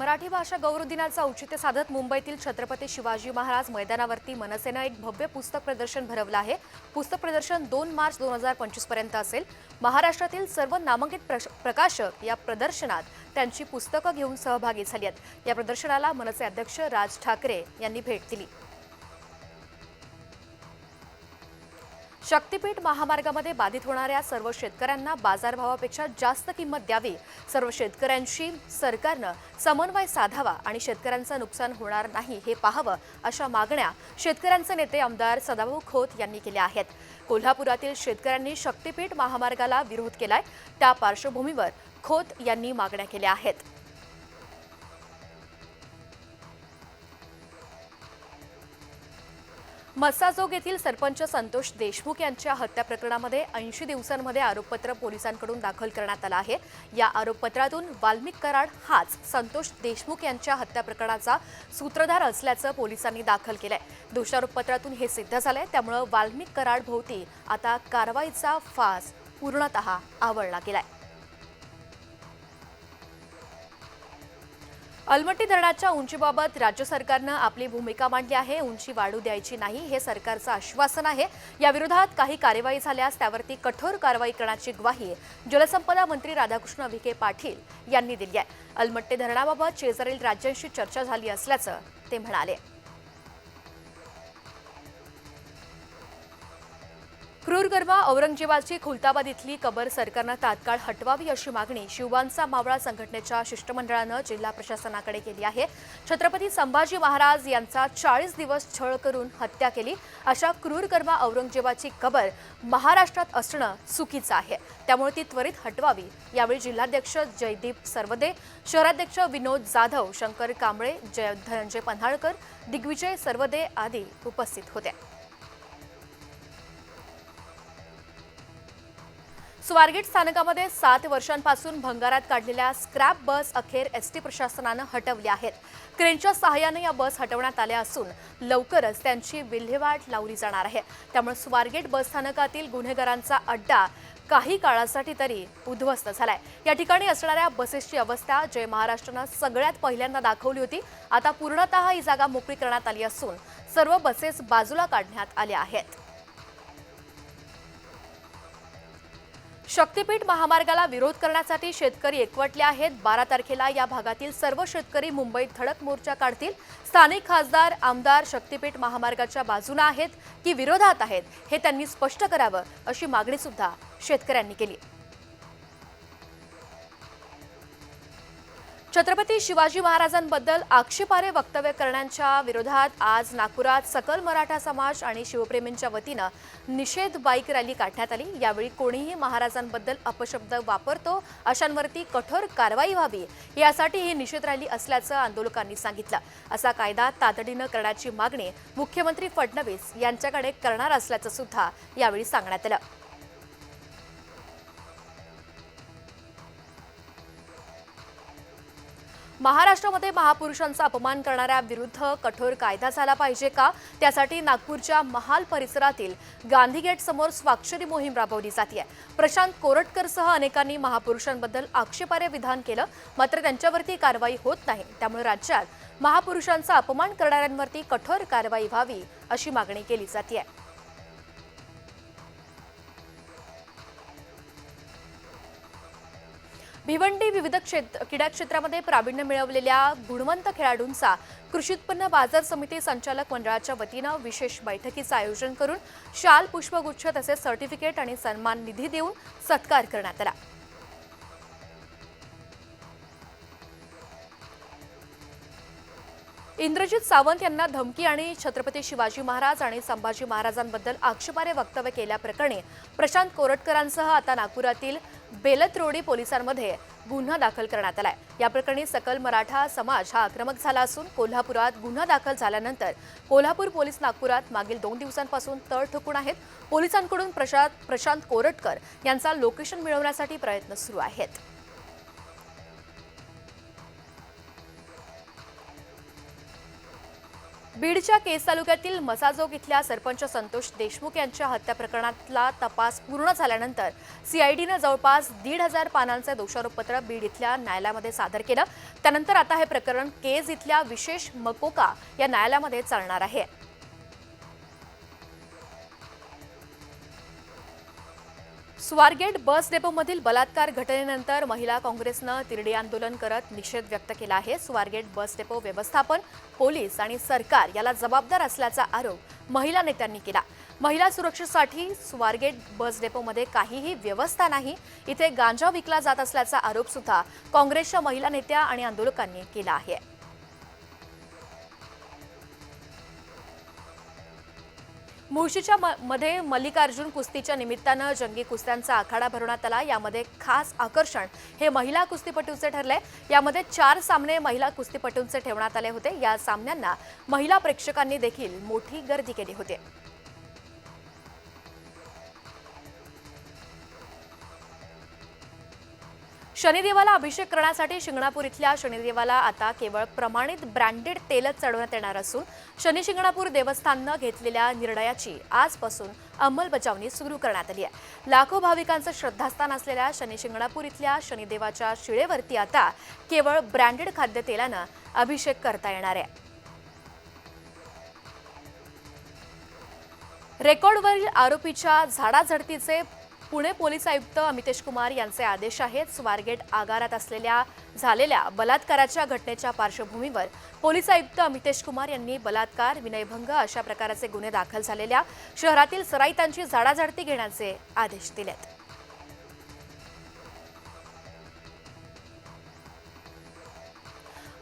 मराठी भाषा गौरव दिनाचं औचित्य साधत मुंबईतील छत्रपती शिवाजी महाराज मैदानावरती मनसेनं एक भव्य पुस्तक प्रदर्शन भरवलं आहे. पुस्तक प्रदर्शन दोन मार्च दोन हजार पंचवीसपर्यंत असेल. महाराष्ट्रातील सर्व नामांकित प्रश- प्रकाशक या प्रदर्शनात त्यांची पुस्तकं घेऊन सहभागी झाली आहेत. या प्रदर्शनाला मनसे अध्यक्ष राज ठाकरे यांनी भेट दिली. शक्तीपीठ महामार्गामध्ये बाधित होणाऱ्या सर्व शेतकऱ्यांना बाजारभावापेक्षा जास्त किंमत द्यावी. सर्व शेतकऱ्यांशी सरकारनं समन्वय साधावा आणि शेतकऱ्यांचं नुकसान होणार नाही हे पाहावं अशा मागण्या शेतकऱ्यांचे नेते आमदार सदाभाऊ खोत यांनी केल्या आहेत. कोल्हापुरातील शेतकऱ्यांनी शक्तीपीठ महामार्गाला विरोध केलाय. त्या पार्श्वभूमीवर खोत यांनी मागण्या केल्या आहेत. मस्साजोग येथील सरपंच संतोष देशमुख यांच्या हत्या प्रकरणामध्ये ऐंशी दिवसांमध्ये आरोपपत्र पोलिसांकडून दाखल करण्यात आलं आहे. या आरोपपत्रातून वाल्मिक कराड हाच संतोष देशमुख यांच्या हत्या प्रकरणाचा सूत्रधार असल्याचं पोलिसांनी दाखल केलंय. दोषारोपपत्रातून हे सिद्ध झालंय. त्यामुळं वाल्मिक कराड भोवती आता कारवाईचा फास पूर्णतः आवळला गेलाय. अलमट्टी धरणाच्या उंचीबाबत राज्य सरकारनं आपली भूमिका मांडली आहे. उंची वाढू द्यायची नाही हे सरकारचं आश्वासन आहे. या विरोधात काही कार्यवाही झाल्यास त्यावरती कठोर कारवाई करण्याची ग्वाही जलसंपदा मंत्री राधाकृष्ण विखे पाटील यांनी दिली आहे. अलमट्टी धरणाबाबत शेजारील राज्यांशी चर्चा झाली असल्याचं ते म्हणाले. क्रूर गर्मा औरंगजेबाची खुलताबाद इथली कबर सरकारनं तात्काळ हटवावी अशी मागणी शिवबांचा मावळा संघटनेच्या शिष्टमंडळानं जिल्हा प्रशासनाकडे केली आहे. छत्रपती संभाजी महाराज यांचा चाळीस दिवस छळ करून हत्या केली. अशा क्रूर कर्मा औरंगजेबाची कबर महाराष्ट्रात असणं चुकीचं आहे. त्यामुळे ती त्वरित हटवावी. यावेळी जिल्हाध्यक्ष जयदीप सरवदे शहराध्यक्ष विनोद जाधव शंकर कांबळे जय धनंजय पन्हाळकर दिग्विजय सरवदे आदी उपस्थित होते. स्वारगेट स्थानकामध्ये सात वर्षांपासून भंगारात काढलेल्या स्क्रॅप बस अखेर एस टी प्रशासनानं हटवल्या आहेत. क्रेनच्या सहाय्याने या बस हटवण्यात आल्या असून लवकरच त्यांची विल्हेवाट लावली जाणार आहे. त्यामुळे स्वारगेट बस स्थानकातील गुन्हेगारांचा अड्डा काही काळासाठी तरी उद्ध्वस्त झालाय. या ठिकाणी असणाऱ्या बसेसची अवस्था जय महाराष्ट्रानं सगळ्यात पहिल्यांदा दाखवली होती आता पूर्णतः ही जागा मोकळी करण्यात आली असून सर्व बसेस बाजूला काढण्यात आल्या आहेत. शक्तीपीठ महामार्गाला विरोध करण्यासाठी शेतकरी एकवटले आहेत. बारा तारखेला या भागातील सर्व शेतकरी मुंबईत धडक मोर्चा काढतील. स्थानिक खासदार आमदार शक्तीपीठ महामार्गाच्या बाजूने आहेत की विरोधात आहेत हे त्यांनी स्पष्ट करावं अशी मागणी सुद्धा शेतकऱ्यांनी केली. छत्रपती शिवाजी महाराजांबद्दल आक्षेपार्ह वक्तव्य करण्याच्या विरोधात आज नागपुरात सकल मराठा समाज आणि शिवप्रेमींच्या वतीनं निषेध बाईक रॅली काढण्यात आली. यावेळी कोणीही महाराजांबद्दल अपशब्द वापरतो अशांवरती कठोर कारवाई व्हावी यासाठी ही निषेध रॅली असल्याचं आंदोलकांनी सांगितलं. असा कायदा तातडीनं करण्याची मागणी मुख्यमंत्री फडणवीस यांच्याकडे करणार असल्याचं सुद्धा यावेळी सांगण्यात आलं. महाराष्ट्रामध्ये महापुरुषांचा अपमान करणाऱ्या विरुद्ध कठोर कायदा झाला पाहिजे का? त्यासाठी नागपूरच्या महाल परिसरातील गांधी गेट समोर स्वाक्षरी मोहीम राबवली जाते प्रशांत कोरटकरसह अनेकांनी महापुरुषांबद्दल आक्षेपार्ह विधान केलं मात्र त्यांच्यावरती कारवाई होत नाही. त्यामुळे राज्यात महापुरुषांचा अपमान करणाऱ्यांवरती कठोर कारवाई व्हावी अशी मागणी केली जाते भिवंडी विविध क्षेत्र क्रीडा क्षेत्रामध्ये प्रावीण्य मिळवलेल्या गुणवंत खेळाडूंचा कृषी उत्पन्न बाजार समिती संचालक मंडळाच्या वतीनं विशेष बैठकीचं आयोजन करून शाल पुष्पगुच्छ तसेच सर्टिफिकेट आणि सन्मान निधी देऊन सत्कार करण्यात आला. इंद्रजित सावंत यांना धमकी आणि छत्रपती शिवाजी महाराज आणि संभाजी महाराजांबद्दल आक्षेपार्ह वक्तव्य केल्याप्रकरणी प्रशांत कोरटकरांसह आता नागपुरातील बेलत्रोडी पोलिसांमध्ये गुन्हा दाखल करण्यात आलाय. या प्रकरणी सकल मराठा समाज हा आक्रमक झाला असून कोल्हापुरात गुन्हा दाखल झाल्यानंतर कोल्हापूर पोलीस नागपुरात मागील दोन दिवसांपासून तळ ठोकून आहेत. पोलिसांकडून प्रशांत प्रशांत कोरटकर यांचा लोकेशन मिळवण्यासाठी प्रयत्न सुरू आहेत. बीडच्या केस तालुक्यातील मसाजोग इथल्या सरपंच संतोष देशमुख यांच्या हत्या प्रकरणातला तपास पूर्ण झाल्यानंतर सीआयडीनं जवळपास दीड हजार पानांचे दोषारोपपत्र बीड इथल्या न्यायालयामध्ये सादर केलं. त्यानंतर आता हे प्रकरण केज इथल्या विशेष मकोका या न्यायालयामध्ये चालणार आहे. स्वारगेट बस डेपोमधील बलात्कार घटनेनंतर महिला काँग्रेसनं तिरडी आंदोलन करत निषेध व्यक्त केला आहे. स्वारगेट बस डेपो व्यवस्थापन पोलीस आणि सरकार याला जबाबदार असल्याचा आरोप महिला नेत्यांनी केला. महिला सुरक्षेसाठी स्वारगेट बस डेपोमध्ये काहीही व्यवस्था नाही. इथे गांजा विकला जात असल्याचा आरोप सुद्धा काँग्रेसच्या महिला नेत्या आणि आंदोलकांनी केला आहे. मुळशीच्या म- मध्ये मल्लिकार्जुन कुस्तीच्या निमित्तानं जंगी कुस्त्यांचा आखाडा भरवण्यात आला. यामध्ये खास आकर्षण हे महिला कुस्तीपटूंचे ठरले. यामध्ये चार सामने महिला कुस्तीपटूंचे ठेवण्यात आले होते. या सामन्यांना महिला प्रेक्षकांनी देखील मोठी गर्दी केली होती. शनिदेवाला अभिषेक करण्यासाठी शिंगणापूर इथल्या शनिदेवाला आता केवळ प्रमाणित ब्रँडेड तेलच चढवण्यात येणार असून शनी शिंगणापूर देवस्थाननं घेतलेल्या निर्णयाची आजपासून अंमलबजावणी सुरू करण्यात आली आहे. लाखो भाविकांचं श्रद्धास्थान असलेल्या शनी शिंगणापूर इथल्या शनिदेवाच्या शिळेवरती आता केवळ ब्रँडेड खाद्यतेलानं अभिषेक करता येणार आहे. रेकॉर्डवरील आरोपीच्या झाडाझडतीचे पुणे पोलीस आयुक्त अमितेश कुमार यांचे आदेश आहेत. स्वारगेट आगारात असलेल्या झालेल्या बलात्काराच्या घटनेच्या पार्श्वभूमीवर पोलीस आयुक्त अमितेश कुमार यांनी बलात्कार विनयभंग अशा प्रकारचे गुन्हे दाखल झालेल्या शहरातील सराईतांची झाडाझडती घेण्याचे आदेश दिलेत.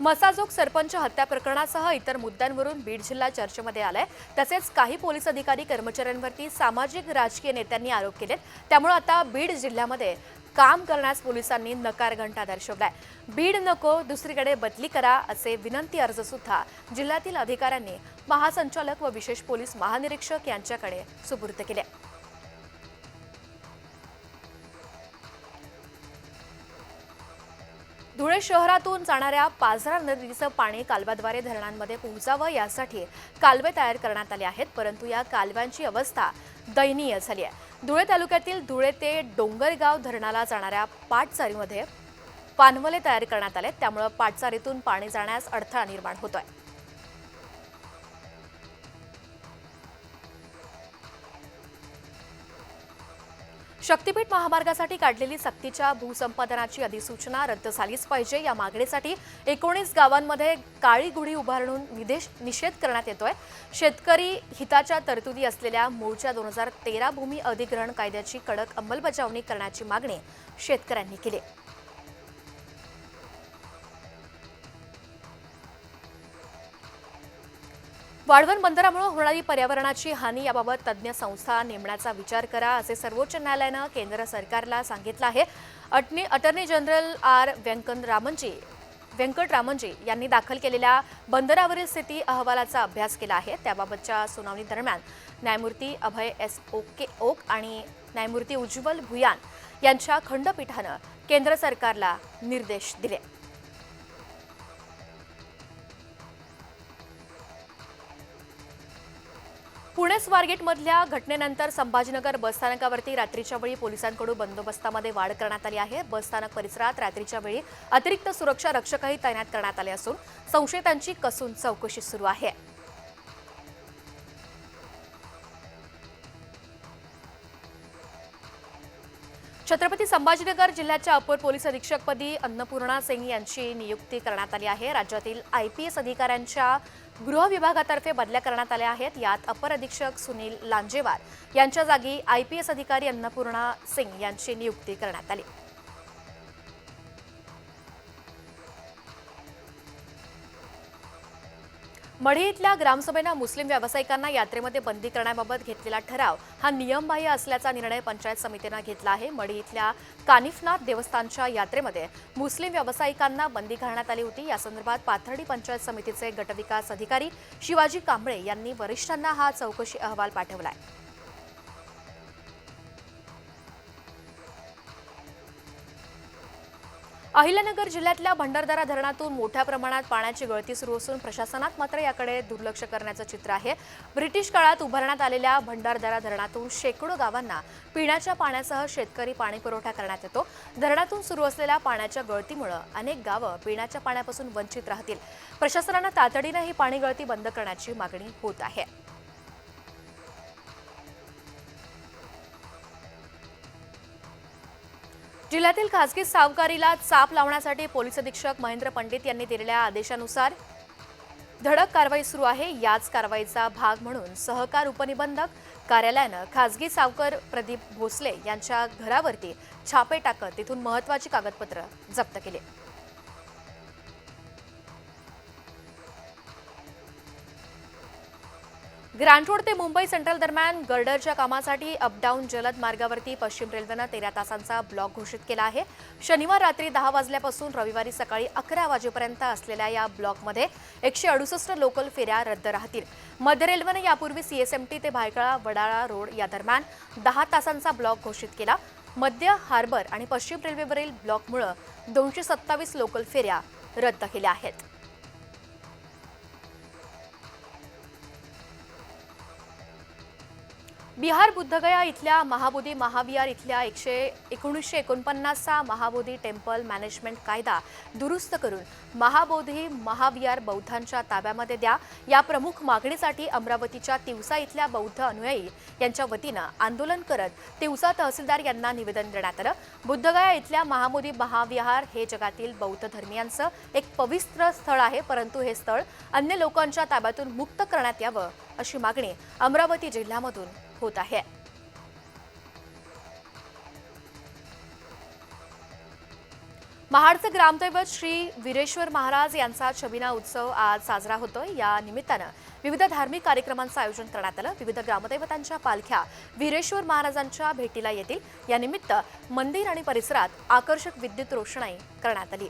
मसाजोग सरपंच हत्या प्रकरणासह इतर मुद्द्यांवरून बीड जिल्हा चर्चेमध्ये आलाय. तसेच काही पोलीस अधिकारी कर्मचाऱ्यांवरती सामाजिक राजकीय नेत्यांनी आरोप केलेत. त्यामुळे आता बीड जिल्ह्यामध्ये काम करण्यास पोलिसांनी नकार घंटा दर्शवलाय. बीड नको दुसरीकडे बदली करा असे विनंती अर्ज सुद्धा जिल्ह्यातील अधिकाऱ्यांनी महासंचालक व विशेष पोलीस महानिरीक्षक यांच्याकडे सुपूर्द केले. धुळे शहरातून जाणाऱ्या पाझरा नदीचं पाणी कालव्याद्वारे धरणांमध्ये पोहोचावं यासाठी कालवे तयार करण्यात आले आहेत परंतु या कालव्यांची अवस्था दयनीय झाली आहे. धुळे तालुक्यातील धुळे ते डोंगरगाव धरणाला जाणाऱ्या पाटचारीमध्ये पानवले तयार करण्यात आले त्यामुळे पाटचारीतून पाणी जाण्यास अडथळा निर्माण होतोय. शक्तीपीठ महामार्गासाठी काढलेली सक्तीच्या भूसंपादनाची अधिसूचना रद्द झालीच पाहिजे. या मागणीसाठी एकोणीस गावांमध्ये काळी गुढी उभारून निदेश निषेध करण्यात येतोय. शेतकरी हिताच्या तरतुदी असलेल्या मूळच्या दोन हजार तेरा भूमी अधिग्रहण कायद्याची कडक अंमलबजावणी करण्याची मागणी शेतकऱ्यांनी केली वाढवण बंदरामुळे होणारी पर्यावरणाची हानी याबाबत तज्ज्ञ संस्था नेमण्याचा विचार करा असे सर्वोच्च न्यायालयानं केंद्र सरकारला सांगितलं आहे. Attorney attorney general R Venkataramanji Venkataramanji यांनी दाखल केलेल्या बंदरावरील स्थिती अहवालाचा अभ्यास केला आहे. त्याबाबतच्या सुनावणी दरम्यान न्यायमूर्ती अभय एस. ओके ओक आणि न्यायमूर्ती उज्ज्वल भुयान यांच्या खंडपीठानं केंद्र सरकारला निर्देश दिले. पुणे स्वारगेटमधल्या घटनेनंतर संभाजीनगर बसस्थानकावरती रात्रीच्या वेळी पोलिसांकडून बंदोबस्तामध्ये वाढ करण्यात आली आहे. बसस्थानक परिसरात रात्रीच्या वेळी अतिरिक्त सुरक्षा रक्षकही तैनात करण्यात आले असून संशयितांची कसून चौकशी सुरू आहे. छत्रपती संभाजीनगर जिल्ह्याच्या अपर पोलीस अधीक्षकपदी अन्नपूर्णा सिंग यांची नियुक्ती करण्यात आली आहे. राज्यातील आय पी एस अधिकाऱ्यांच्या गृह विभागातर्फे बदल्या करण्यात आल्या आहेत. यात अपर अधीक्षक सुनील लांजेवार यांच्या जागी आय पी एस अधिकारी अन्नपूर्णा सिंग यांची नियुक्ती करण्यात आली. मढी इथल्या ग्रामसभेनं मुस्लिम व्यावसायिकांना यात्रेमध्ये बंदी करण्याबाबत घेतलेला ठराव हा नियमबाह्य असल्याचा निर्णय पंचायत समितीनं घेतला आहे. मढी इथल्या कानिफनाथ देवस्थानच्या यात्रेमध्ये मुस्लिम व्यावसायिकांना बंदी घालण्यात आली होती. या संदर्भात पाथर्डी पंचायत समितीचे गटविकास अधिकारी शिवाजी कांबळे यांनी वरिष्ठांना हा चौकशी अहवाल पाठवला आहे अहिल्यानगर जिल्ह्यातल्या भंडारदरा धरणातून मोठ्या प्रमाणात पाण्याची गळती सुरू असून प्रशासनात मात्र याकडे दुर्लक्ष करण्याचं चित्र आहे. ब्रिटिश काळात उभारण्यात आलेल्या भंडारदरा धरणातून शेकडो गावांना पिण्याच्या पाण्यासह शेतकरी पाणी पुरवठा करण्यात येतो. धरणातून सुरू असलेल्या पाण्याच्या गळतीमुळे अनेक गावं पिण्याच्या पाण्यापासून वंचित राहतील. प्रशासनानं तातडीनं ही पाणी गळती बंद करण्याची मागणी होत आहे. जिल्ह्यातील खासगी सावकारीला चाप लावण्यासाठी पोलीस अधीक्षक महेंद्र पंडित यांनी दिलेल्या आदेशानुसार धडक कारवाई सुरू आहे. याच कारवाईचा भाग म्हणून सहकार उपनिबंधक कार्यालयानं खासगी सावकर प्रदीप भोसले यांच्या घरावरती छापे टाकत तिथून महत्वाची कागदपत्र जप्त केली. ग्रँट रोड ते मुंबई सेंट्रल दरम्यान गर्डरच्या कामासाठी अपडाऊन जलद मार्गावरती पश्चिम रेल्वेनं तेरा तासांचा ब्लॉक घोषित केला आहे. शनिवार रात्री दहा वाजल्यापासून रविवारी सकाळी अकरा वाजेपर्यंत असलेल्या या ब्लॉकमध्ये एकशे अडुसष्ट लोकल फेऱ्या रद्द राहतील. मध्य रेल्वेनं यापूर्वी सीएसएमटी ते भायखळा वडाळा रोड या दरम्यान दहा तासांचा ब्लॉक घोषित केला. मध्य हार्बर आणि पश्चिम रेल्वेवरील ब्लॉकमुळे दोनशे सत्तावीस लोकल फेऱ्या रद्द केल्या आहेत. बिहार बुद्धगया इथल्या महाबोधी महाविहार इथल्या एकशे एकोणीसशे एकोणपन्नासचा महाबोधी टेम्पल मॅनेजमेंट कायदा दुरुस्त करून महाबोधी महाविहार बौद्धांच्या ताब्यामध्ये द्या. या प्रमुख मागणीसाठी अमरावतीच्या तिवसा इथल्या बौद्ध अनुयायी यांच्या वतीनं आंदोलन करत तिवसा तहसीलदार यांना निवेदन देण्यात आलं. बुद्धगया इथल्या महाबोधी महाविहार हे जगातील बौद्ध धर्मियांचं एक पवित्र स्थळ आहे परंतु हे स्थळ अन्य लोकांच्या ताब्यातून मुक्त करण्यात यावं अशी मागणी अमरावती जिल्ह्यामधून होत आहे. महाडचं ग्रामदैवत श्री वीरेश्वर महाराज यांचा छबिना उत्सव आज साजरा होतोय. या निमित्तानं विविध धार्मिक कार्यक्रमांचं आयोजन करण्यात आलं. विविध ग्रामदैवतांच्या पालख्या वीरेश्वर महाराजांच्या भेटीला येतील. यानिमित्त मंदिर आणि परिसरात आकर्षक विद्युत रोषणाई करण्यात आली.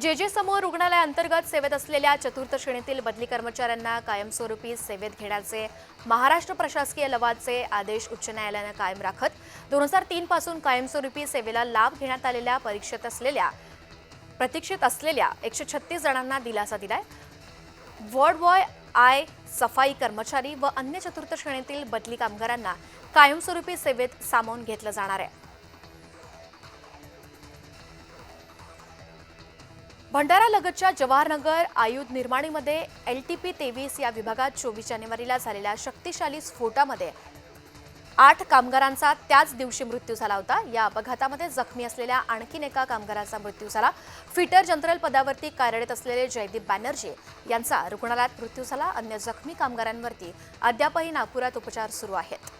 जे जे समूह रुग्णालयाअंतर्गत सेवेत असलेल्या चतुर्थ श्रेणीतील बदली कर्मचाऱ्यांना कायमस्वरूपी सेवेत घेण्याचे महाराष्ट्र प्रशासकीय लवादचे आदेश उच्च न्यायालयानं कायम राखत दोन हजार तीनपासून कायमस्वरूपी सेवेला लाभ घेण्यात आलेल्या परीक्षेत असलेल्या प्रतीक्षेत असलेल्या एकशे छत्तीस जणांना दिलासा दिलाय. वॉर्ड बॉय आय सफाई कर्मचारी व अन्य चतुर्थ श्रेणीतील बदली कामगारांना कायमस्वरूपी सेवेत सामावून घेतलं जाणार आहे. भंडारा लगतच्या जवाहरनगर आयुध निर्माणीमध्ये एल टी पी तेवीस या विभागात चोवीस जानेवारीला झालेल्या शक्तिशाली स्फोटामध्ये आठ कामगारांचा त्याच दिवशी मृत्यू झाला होता. या अपघातामध्ये जखमी असलेल्या आणखीन एका कामगाराचा मृत्यू झाला. फिटर जनरल पदावरती कार्यरत असलेले जयदीप बॅनर्जी यांचा रुग्णालयात मृत्यू झाला. अन्य जखमी कामगारांवरती अद्यापही नागपुरात उपचार सुरू आहेत.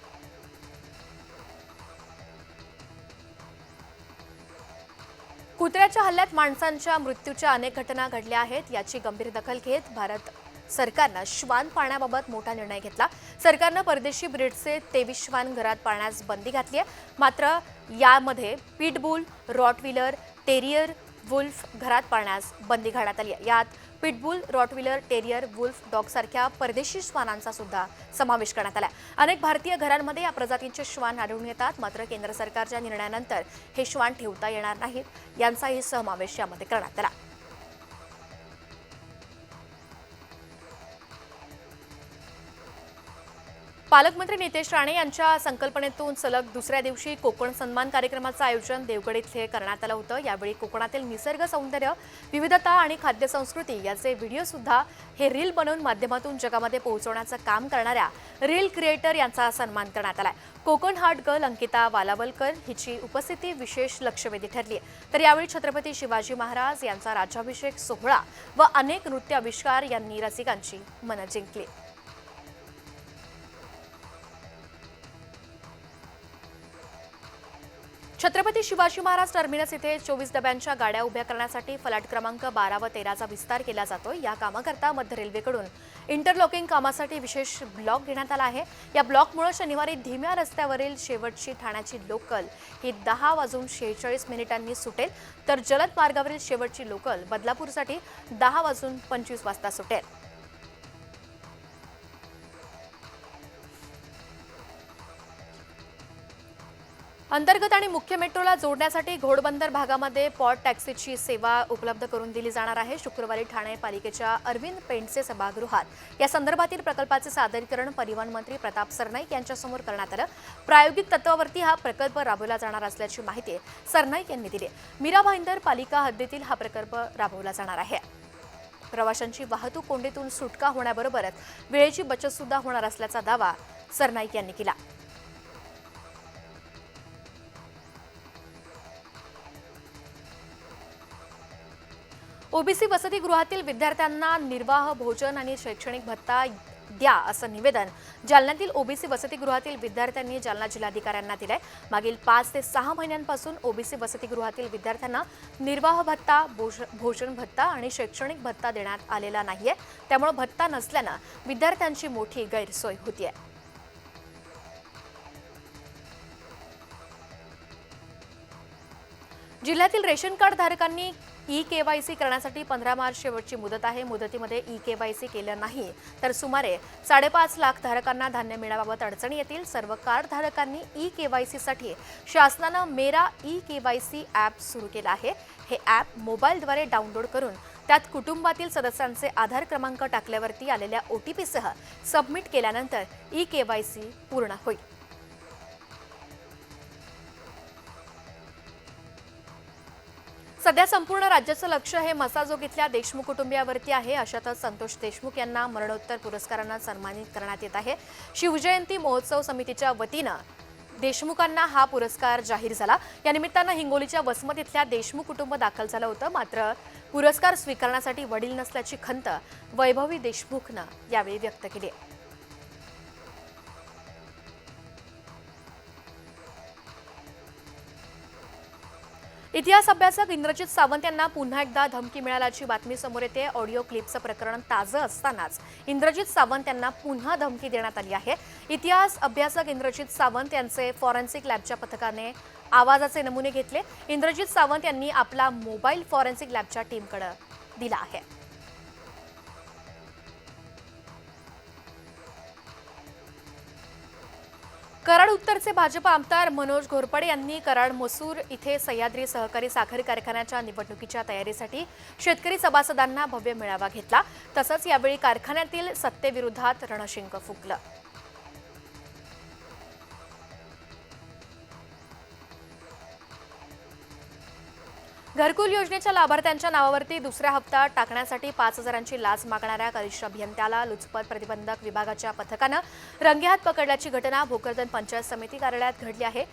कुत्र्याच्या हल्ल्यात माणसांच्या मृत्यूच्या अनेक घटना घडल्या आहेत. याची गंभीर दखल घेत भारत सरकारनं श्वान पाळण्याबाबत मोठा निर्णय घेतला. सरकारनं परदेशी ब्रिडचे तेवीस श्वान घरात पाळण्यास बंदी घातली आहे. मात्र यामध्ये पिटबुल रॉटविलर टेरियर वुल्फ घरात पाळण्यास बंदी घालण्यात आली आहे. यात pitbull rottweiler terrier wolf dog सारख्या परदेशी श्वानांचा सुद्धा समावेश करण्यात आला अनेक भारतीय घरांमध्ये या प्रजातींचे श्वान आढळून येतात. मात्र केंद्र सरकारच्या निर्णयानंतर हे श्वान ठेवता येणार नाहीत. यांचाही समावेश यामध्ये करण्यात आला पालकमंत्री नितेश राणे यांच्या संकल्पनेतून सलग दुसऱ्या दिवशी कोकण सन्मान कार्यक्रमाचं आयोजन देवगड इथे करण्यात आलं होतं. यावेळी कोकणातील निसर्ग सौंदर्य विविधता आणि खाद्य संस्कृती याचे व्हिडिओ सुद्धा हे रील बनवून माध्यमातून जगामध्ये पोहोचवण्याचं काम करणाऱ्या रील क्रिएटर यांचा सन्मान करण्यात आलाय. कोकण हार्ट गर्ल अंकिता वालावलकर हिची उपस्थिती विशेष लक्षवेधी ठरली तर यावेळी छत्रपती शिवाजी महाराज यांचा राज्याभिषेक सोहळा व अनेक नृत्य आविष्कार यांनी रसिकांची मनं जिंकली. छत्रपती शिवाजी महाराज टर्मिनस इथे चोवीस डब्यांच्या गाड्या उभ्या करण्यासाठी फलाट क्रमांक बारा व तेराचा विस्तार केला जातोय. या कामाकरता मध्य रेल्वेकडून इंटरलॉकिंग कामासाठी विशेष ब्लॉक घेण्यात आला आहे. या ब्लॉकमुळे शनिवारी धीम्या रस्त्यावरील शेवटची ठाण्याची लोकल ही दहा वाजून शेहेचाळीस मिनिटांनी सुटेल. तर जलद मार्गावरील शेवटची लोकल बदलापूरसाठी दहा वाजून पंचवीस वाजता सुटेल. अंतर्गत आणि मुख्य मेट्रोला जोडण्यासाठी घोडबंदर भागामध्ये पॉट टॅक्सीची सेवा उपलब्ध करून दिली जाणार आहे. शुक्रवारी ठाणे पालिकेच्या अरविंद पेंडसे सभागृहात. या संदर्भातील प्रकल्पाचे सादरीकरण परिवहन मंत्री प्रताप सरनाईक यांच्यासमोर करण्यात आलं. प्रायोगिक तत्वावरती हा प्रकल्प राबवला जाणार असल्याची माहिती सरनाईक यांनी दिली. मीरा भाईंदर पालिका हद्दीतील हा प्रकल्प राबवला जाणार आहे. प्रवाशांची वाहतूक कोंडीतून सुटका होण्याबरोबरच वेळेची बचत सुद्धा होणार असल्याचा दावा सरनाईक यांनी केला. ओबीसी वसतिगृहातील विद्यार्थ्यांना निर्वाह भोजन आणि शैक्षणिक भत्ता द्या असं निवेदन जालन्यातील ओबीसी वसतिगृहातील विद्यार्थ्यांनी जालना जिल्हाधिकाऱ्यांना दिलंय. मागील पाच ते सहा महिन्यांपासून ओबीसी वसतिगृहातील विद्यार्थ्यांना निर्वाह भत्ता भोजन भत्ता आणि शैक्षणिक भत्ता देण्यात आलेला नाहीये. त्यामुळे भत्ता नसल्यानं विद्यार्थ्यांची मोठी गैरसोय होतीये. जिल्ह्यातील रेशन कार्ड धारकांनी ई के वाय सी करण्यासाठी पंधरा मार्च शेवटची मुदत आहे. मुदतीमध्ये ई के वाय सी केलं नाही तर सुमारे साडेपाच लाख धारकांना धान्य मिळण्याबाबत अडचणी येतील. सर्व कार्ड धारकांनी ई सीसाठी शासनानं Mera E K Y C app सुरू केलं आहे. हे ॲप मोबाईलद्वारे डाउनलोड करून त्यात कुटुंबातील सदस्यांचे आधार क्रमांक टाकल्यावरती आलेल्या ओ टी पीसह सबमिट केल्यानंतर ई के वाय सी पूर्ण होईल. सध्या संपूर्ण राज्याचं लक्ष हे मसाजोग इथल्या देशमुख कुटुंबियावरती आहे. अशातच संतोष देशमुख यांना मरणोत्तर पुरस्कारांना सन्मानित करण्यात येत आहे. शिवजयंती महोत्सव समितीच्या वतीनं देशमुखांना हा पुरस्कार जाहीर झाला. या निमित्तानं हिंगोलीच्या वसमत इथल्या देशमुख कुटुंब दाखल झालं होतं. मात्र पुरस्कार स्वीकारण्यासाठी वडील नसल्याची खंत वैभवी देशमुखनं यावेळी व्यक्त केली आहे. इतिहास अभ्यासक इंद्रजित सावंत यांना पुन्हा एकदा धमकी मिळाल्याची बातमी समोर येते. ऑडिओ क्लिपचं प्रकरण ताजं असतानाच इंद्रजित सावंत यांना पुन्हा धमकी देण्यात आली आहे. इतिहास अभ्यासक इंद्रजित सावंत यांचे फॉरेन्सिक लॅबच्या पथकाने आवाजाचे नमुने घेतले. इंद्रजित सावंत यांनी आपला मोबाईल फॉरेन्सिक लॅबच्या टीमकडे दिला आहे. कराड उत्तरचे भाजप आमदार मनोज घोरपडे यांनी कराड मसूर इथे सह्याद्री सहकारी साखर कारखान्याच्या निवडणुकीच्या तयारीसाठी शेतकरी सभासदांना भव्य मेळावा घेतला. तसंच यावेळी कारखान्यातील सत्तेविरोधात रणशिंग फुकलं. घरकुल योजनेच्या लाभार्थ्यांच्या नावावरती दुसऱ्या हप्ता टाकण्यासाठी पाच हजारांची लाच मागणाऱ्या कनिष्ठ अभियंत्याला लुचपत प्रतिबंधक विभागाच्या पथकानं रंगेहात पकडल्याची घटना भोकरदन पंचायत समिती कार्यालयात घडली आहे.